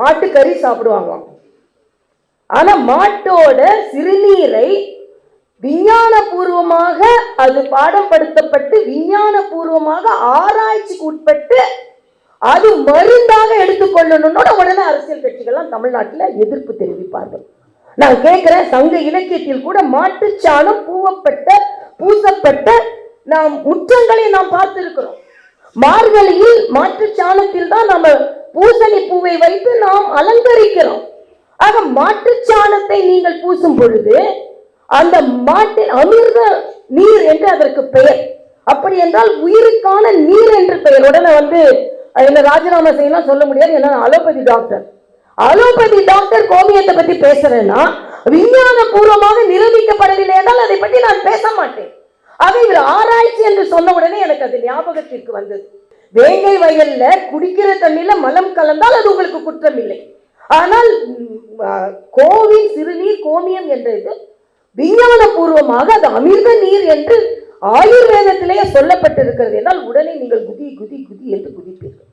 மாட்டுக்கறி சாப்பிடுவாங்களாம். ஆனா மாட்டோட சிறுநீரை விஞ்ஞானபூர்வமாக அது பாடம் படுத்தப்பட்டு விஞ்ஞானபூர்வமாக ஆராய்ச்சிக்கு உட்பட்டு அது மருந்தாக எடுத்துக்கொள்ளணும்னோட உடனே அரசியல் கட்சிகள்லாம் தமிழ்நாட்டில் எதிர்ப்பு தெரிவிப்பார்கள். நான் கேட்குறேன் சங்க இலக்கியத்தில் கூட மாட்டுச்சாணம் பூவப்பட்ட பூசப்பட்ட நாம் முற்றங்களை நாம் பார்த்திருக்கிறோம். மார்கழியில் மாட்டுச்சாணத்தில் தான் நம்ம பூசணி பூவை வைத்து நாம் அலங்கரிக்கிறோம். ஆக மாட்டுச் சாணத்தை நீங்கள் பூசும் பொழுது அந்த மாட்டின் அமிர்த நீர் என்று அதற்கு பெயர். அப்படி என்றால் உயிருக்கான நீர் என்று பெயர். உடனே வந்து என்ன ராஜினாமா செய்யலாம் சொல்ல முடியாது. ஏன்னா அலோபதி டாக்டர். அலோபதி டாக்டர் கோமியத்தை பத்தி பேசுறேன்னா விஞ்ஞான பூர்வமாக நிரூபிக்கப்படவில்லை என்றால் அதை பற்றி நான் பேச மாட்டேன். ஆக இவர் ஆராய்ச்சி என்று சொன்ன உடனே எனக்கு அது ஞாபகத்திற்கு வந்தது. வேங்கை வயல்ல குடிக்கிற தண்ணியில மலம் கலந்தால் அது உங்களுக்கு குற்றம் இல்லை. ஆனால் ம், கோவின் சிறுநீர் கோமியம் என்றது விஞ்ஞான பூர்வமாக அது அமிர்த நீர் என்று ஆயுர்வேதத்திலேயே சொல்லப்பட்டிருக்கிறது என்றால் உடனே நீங்கள் குதி குதி குதி என்று குதிப்பீர்கள்.